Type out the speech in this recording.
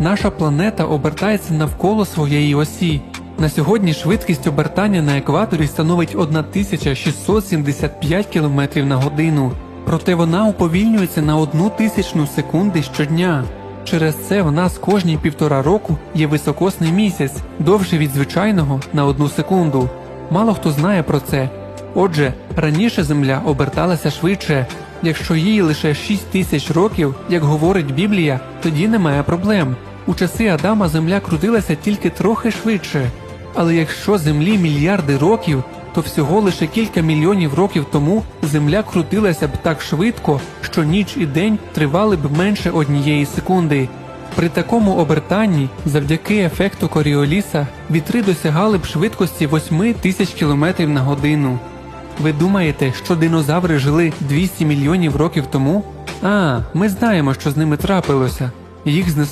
Наша планета обертається навколо своєї осі. На сьогодні швидкість обертання на екваторі становить 1675 км на годину, проте вона уповільнюється на одну тисячну секунди щодня. Через це в нас кожні півтора року є високосний місяць, довший від звичайного на одну секунду. Мало хто знає про це. Отже, раніше Земля оберталася швидше. Якщо їй лише 6 тисяч років, як говорить Біблія, тоді немає проблем. У часи Адама Земля крутилася тільки трохи швидше. Але якщо Землі мільярди років, то всього лише кілька мільйонів років тому Земля крутилася б так швидко, що ніч і день тривали б менше однієї секунди. При такому обертанні, завдяки ефекту Коріоліса, вітри досягали б швидкості 8 тисяч км на годину. Ви думаєте, що динозаври жили 200 мільйонів років тому? А, ми знаємо, що з ними трапилося. Їх знесло